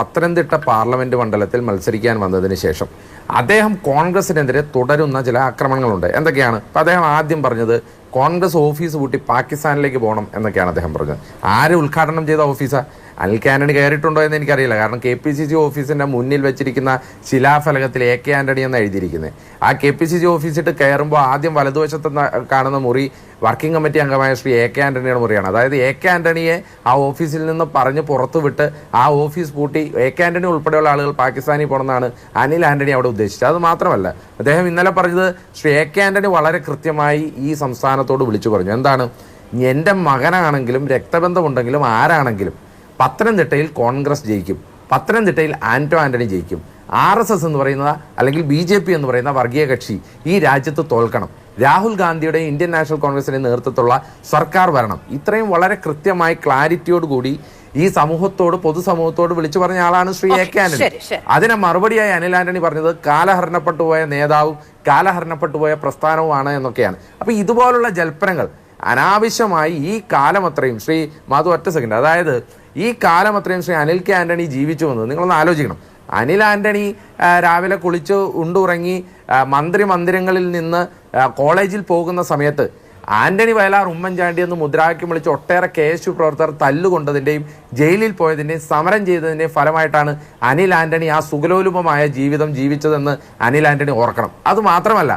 Pathanamthitta parliament മണ്ഡലത്തിൽ മത്സരിക്കാൻ വന്നതിന് ശേഷം അദ്ദേഹം കോൺഗ്രസിനെതിരെ തുടരുന്ന ചില ആക്രമണങ്ങളുണ്ട്. എന്തൊക്കെയാണ്? ഇപ്പം അദ്ദേഹം ആദ്യം പറഞ്ഞത് കോൺഗ്രസ് ഓഫീസ് പൂട്ടി പാകിസ്ഥാനിലേക്ക് പോകണം എന്നൊക്കെയാണ് അദ്ദേഹം പറഞ്ഞത്. ആര് ഉദ്ഘാടനം ചെയ്ത ഓഫീസാ? അനിൽ ആന്റണി കയറിയിട്ടുണ്ടോ എന്ന് എനിക്കറിയില്ല. കാരണം കെ പി സി സി ഓഫീസിന്റെ മുന്നിൽ വെച്ചിരിക്കുന്ന ശിലാഫലകത്തിൽ എ കെ ആന്റണി എന്ന് എഴുതിയിരിക്കുന്നത്. ആ കെ പി സി സി ഓഫീസിട്ട് കയറുമ്പോൾ ആദ്യം വലതുവശത്ത് കാണുന്ന മുറി വർക്കിംഗ് കമ്മിറ്റി അംഗമായ ശ്രീ എ കെ ആന്റണിയുടെ മുറിയാണ്. അതായത് എ കെ ആന്റണിയെ ആ ഓഫീസിൽ നിന്ന് പറഞ്ഞ് പുറത്തുവിട്ട് ആ ഓഫീസ് പൂട്ടി എ കെ ആന്റണി ഉൾപ്പെടെയുള്ള ആളുകൾ പാകിസ്ഥാനിൽ പോകണമെന്നാണ് അനിൽ ആന്റണി അവിടെ ഉദ്ദേശിച്ചത്. അത് മാത്രമല്ല അദ്ദേഹം ഇന്നലെ പറഞ്ഞത് ശ്രീ എ കെ ആന്റണി വളരെ കൃത്യമായി ഈ സംസ്ഥാനത്തോട് വിളിച്ചു പറഞ്ഞു. എന്താണ്? എന്റെ മകനാണെങ്കിലും രക്തബന്ധമുണ്ടെങ്കിലും ആരാണെങ്കിലും പത്തനംതിട്ടയിൽ കോൺഗ്രസ് ജയിക്കും. പത്തനംതിട്ടയിൽ ആന്റോ ആന്റണി ജയിക്കും. ആർ എസ് എസ് എന്ന് പറയുന്ന അല്ലെങ്കിൽ ബി ജെ പി എന്ന് പറയുന്ന വർഗീയ കക്ഷി ഈ രാജ്യത്ത് തോൽക്കണം. രാഹുൽ ഗാന്ധിയുടെ ഇന്ത്യൻ നാഷണൽ കോൺഗ്രസിന്റെ നേതൃത്വത്തിലുള്ള സർക്കാർ വരണം. ഇത്രയും വളരെ കൃത്യമായി ക്ലാരിറ്റിയോട് കൂടി ഈ സമൂഹത്തോട് പൊതുസമൂഹത്തോട് വിളിച്ചു പറഞ്ഞ ആളാണ് ശ്രീ എ കെ ആന്റണി. അതിനെ മറുപടിയായി അനിൽ ആന്റണി പറഞ്ഞത് കാലഹരണപ്പെട്ടുപോയ നേതാവും കാലഹരണപ്പെട്ടുപോയ പ്രസ്ഥാനവുമാണ് എന്നൊക്കെയാണ്. അപ്പൊ ഇതുപോലുള്ള ജൽപ്പനങ്ങൾ അനാവശ്യമായി ഈ കാലം അത്രയും ശ്രീ മാധു ഒറ്റ സെക്കൻഡ് അതായത് ഈ കാലം അത്രയും ശ്രീ അനിൽ കെ ആന്റണി ജീവിച്ചു വന്നത് നിങ്ങളൊന്ന് ആലോചിക്കണം. അനിൽ ആന്റണി രാവിലെ കുളിച്ച് ഉണ്ടുറങ്ങി മന്ത്രി മന്ദിരങ്ങളിൽ നിന്ന് കോളേജിൽ പോകുന്ന സമയത്ത് ആന്റണി വയലാർ ഉമ്മൻചാണ്ടി എന്ന് മുദ്രാവാക്യം വിളിച്ച് ഒട്ടേറെ കെ എസ് യു പ്രവർത്തകർ തല്ലുകൊണ്ടതിന്റെയും ജയിലിൽ പോയതിന്റെയും സമരം ചെയ്തതിന്റെയും ഫലമായിട്ടാണ് അനിൽ ആന്റണി ആ സുഗലോലുപമായ ജീവിതം ജീവിച്ചതെന്ന് അനിൽ ആന്റണി ഓർക്കണം. അതുമാത്രമല്ല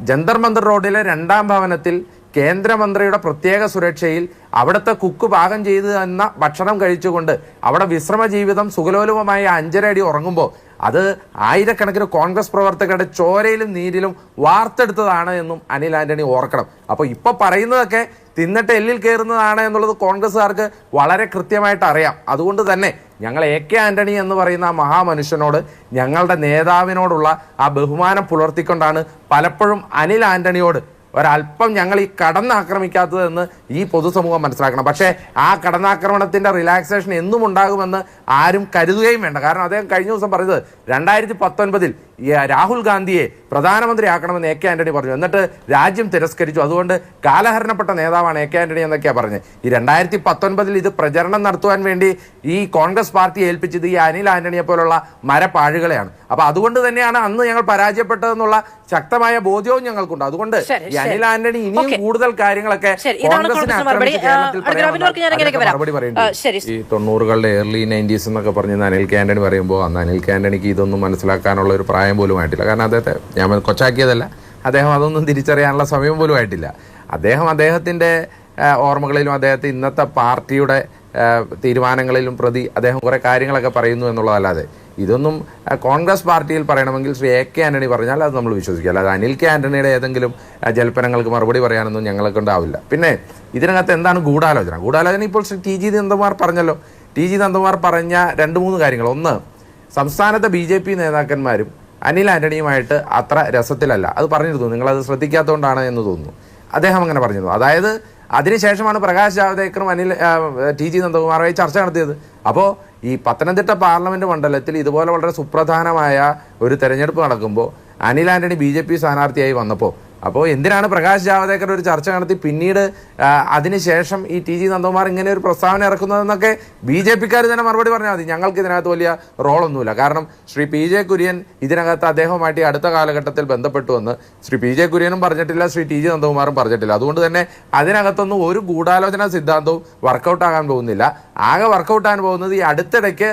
ജന്തർ മന്ദർ റോഡിലെ രണ്ടാം ഭവനത്തിൽ കേന്ദ്രമന്ത്രിയുടെ പ്രത്യേക സുരക്ഷയിൽ അവിടുത്തെ കുക്ക് പാകം ചെയ്തു തന്ന ഭക്ഷണം കഴിച്ചുകൊണ്ട് അവിടെ വിശ്രമ ജീവിതം സുഖലോലുപമായി അഞ്ചര അടി ഉറങ്ങുമ്പോൾ അത് ആയിരക്കണക്കിന് കോൺഗ്രസ് പ്രവർത്തകരുടെ ചോരയിലും നീരിലും വാർത്തെടുത്തതാണ് എന്നും അനിൽ ആന്റണി ഓർക്കണം. അപ്പോൾ ഇപ്പൊ പറയുന്നതൊക്കെ തിന്നിട്ട് എല്ലിൽ കയറുന്നതാണ് എന്നുള്ളത് കോൺഗ്രസ്സുകാർക്ക് വളരെ കൃത്യമായിട്ട് അറിയാം. അതുകൊണ്ട് തന്നെ ഞങ്ങൾ എ കെ ആന്റണി എന്ന് പറയുന്ന ആ മഹാമനുഷ്യനോട് ഞങ്ങളുടെ നേതാവിനോടുള്ള ആ ബഹുമാനം പുലർത്തിക്കൊണ്ടാണ് പലപ്പോഴും അനിൽ ആന്റണിയോട് ഒരല്പം ഞങ്ങൾ ഈ കടന്നാക്രമിക്കാത്തതെന്ന് ഈ പൊതുസമൂഹം മനസ്സിലാക്കണം. പക്ഷേ ആ കടന്നാക്രമണത്തിന്റെ റിലാക്സേഷൻ എന്നും ഉണ്ടാകുമെന്ന് ആരും കരുതുകയും വേണ്ട. കാരണം അദ്ദേഹം കഴിഞ്ഞ ദിവസം പറഞ്ഞത് രണ്ടായിരത്തി പത്തൊൻപതിൽ രാഹുൽ ഗാന്ധിയെ പ്രധാനമന്ത്രിയാക്കണമെന്ന് എ കെ ആന്റണി പറഞ്ഞു. എന്നിട്ട് രാജ്യം തിരസ്കരിച്ചു. അതുകൊണ്ട് കാലഹരണപ്പെട്ട നേതാവാണ് എ കെ ആന്റണി എന്നൊക്കെയാണ് പറഞ്ഞത് ഈ രണ്ടായിരത്തി പത്തൊൻപതിൽ ഇത് പ്രചരണം നടത്തുവാൻ വേണ്ടി ഈ കോൺഗ്രസ് പാർട്ടി ഏൽപ്പിച്ചത് ഈ അനിൽ ആന്റണിയെ പോലുള്ള മരപ്പാഴുകളെയാണ്. അപ്പൊ അതുകൊണ്ട് തന്നെയാണ് അന്ന് ഞങ്ങൾ പരാജയപ്പെട്ടതെന്നുള്ള ശക്തമായ ബോധ്യവും ഞങ്ങൾക്കുണ്ട്. അതുകൊണ്ട് ഈ അനിൽ ആന്റണി ഇനിയും. കൂടുതൽ കാര്യങ്ങളൊക്കെ കോൺഗ്രസിനെ. ആക്രമിച്ച്. ഈ തൊണ്ണൂറുകളുടെ ഏർലി നയന്റീസ് എന്നൊക്കെ പറഞ്ഞ് അനിൽ കെ ആന്റണി പറയുമ്പോൾ അന്ന് അനിൽ കെ ആന്റണിക്ക് ഇതൊന്നും മനസ്സിലാക്കാനുള്ള ഒരു പ്രായം പോലും ആയിട്ടില്ല. കാരണം അദ്ദേഹത്തെ ഞാൻ കൊച്ചാക്കിയതല്ല. അദ്ദേഹം അതൊന്നും തിരിച്ചറിയാനുള്ള സമയം പോലും ആയിട്ടില്ല. അദ്ദേഹം അദ്ദേഹത്തിന്റെ ഓർമ്മകളിലും അദ്ദേഹത്തെ ഇന്നത്തെ പാർട്ടിയുടെ തീരുമാനങ്ങളിലും പ്രതി അദ്ദേഹം കുറേ കാര്യങ്ങളൊക്കെ പറയുന്നു എന്നുള്ളതല്ലാതെ. ഇതൊന്നും കോൺഗ്രസ് പാർട്ടിയിൽ പറയണമെങ്കിൽ ശ്രീ എ കെ ആന്റണി പറഞ്ഞാൽ അത് നമ്മൾ വിശ്വസിക്കുക അല്ലാതെ അനിൽ കെ ആന്റണിയുടെ ഏതെങ്കിലും ജൽപ്പനങ്ങൾക്ക് മറുപടി പറയാനൊന്നും ഞങ്ങളെ ഉണ്ടാവില്ല. പിന്നെ ഇതിനകത്ത് എന്താണ് ഗൂഢാലോചന? ഗൂഢാലോചന ഇപ്പോൾ ശ്രീ ടി ജി നന്ദകുമാർ പറഞ്ഞല്ലോ. ടി ജി നന്ദകുമാർ പറഞ്ഞ രണ്ട് മൂന്ന് കാര്യങ്ങൾ. ഒന്ന് സംസ്ഥാനത്തെ ബി നേതാക്കന്മാരും അനിൽ ആന്റണിയുമായിട്ട് അത്ര രസത്തിലല്ല. അത് പറഞ്ഞിരുന്നു. നിങ്ങളത് ശ്രദ്ധിക്കാത്തതുകൊണ്ടാണ് എന്ന് തോന്നുന്നു. അദ്ദേഹം അങ്ങനെ പറഞ്ഞിരുന്നു. അതായത് അതിനുശേഷമാണ് പ്രകാശ് ജാവ്ദേക്കറും അനിൽ ടി ജി നന്ദകുമാറുമായി ചർച്ച നടത്തിയത്. അപ്പോൾ ഈ പത്തനംതിട്ട പാർലമെന്റ് മണ്ഡലത്തിൽ ഇതുപോലെ വളരെ സുപ്രധാനമായ ഒരു തെരഞ്ഞെടുപ്പ് നടക്കുമ്പോൾ Anil Antony B J P സ്ഥാനാർത്ഥിയായി വന്നപ്പോൾ അപ്പോൾ എന്തിനാണ് പ്രകാശ് ജാവദേക്കർ ഒരു ചർച്ച നടത്തി? പിന്നീട് അതിനുശേഷം ഈ ടി ജി നന്ദകുമാർ ഇങ്ങനെ ഒരു പ്രസ്താവന ഇറക്കുന്നതെന്നൊക്കെ ബി ജെ പിക്കാർ തന്നെ മറുപടി പറഞ്ഞാൽ മതി. ഞങ്ങൾക്ക് ഇതിനകത്ത് വലിയ റോളൊന്നുമില്ല. കാരണം ശ്രീ പി ജെ കുര്യൻ ഇതിനകത്ത് അദ്ദേഹവുമായിട്ട് അടുത്ത കാലഘട്ടത്തിൽ ബന്ധപ്പെട്ടു എന്ന് ശ്രീ പി ജെ കുര്യനും പറഞ്ഞിട്ടില്ല ശ്രീ ടി ജി നന്ദകുമാറും പറഞ്ഞിട്ടില്ല. അതുകൊണ്ട് തന്നെ അതിനകത്തൊന്നും ഒരു ഗൂഢാലോചന സിദ്ധാന്തവും വർക്കൗട്ടാകാൻ പോകുന്നില്ല. ആകെ വർക്കൗട്ടാകാൻ പോകുന്നത് ഈ അടുത്തിടയ്ക്ക്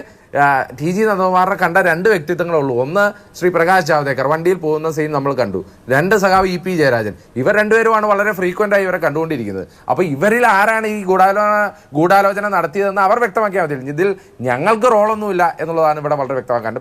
ടി ജി നന്ദകുമാറിനെ കണ്ട രണ്ട് വ്യക്തിത്വങ്ങളേ ഉള്ളൂ. ഒന്ന് ശ്രീ പ്രകാശ് ജാവ്ദേക്കർ. വണ്ടിയിൽ പോകുന്ന സീൻ നമ്മൾ കണ്ടു. രണ്ട് സഖാവ് ഇ പി ജയരാജൻ. ഇവർ രണ്ടുപേരുമാണ് വളരെ ഫ്രീക്വന്റ് ആയി ഇവരെ കണ്ടുകൊണ്ടിരിക്കുന്നത്. അപ്പോൾ ഇവരിൽ ആരാണ് ഈ ഗൂഢാലോ ഗൂഢാലോചന നടത്തിയതെന്ന് അവർ വ്യക്തമാക്കിയാൽ മതി. ഇതിൽ ഞങ്ങൾക്ക് റോളൊന്നുമില്ല എന്നുള്ളതാണ് ഇവിടെ വളരെ വ്യക്തമാക്കാൻ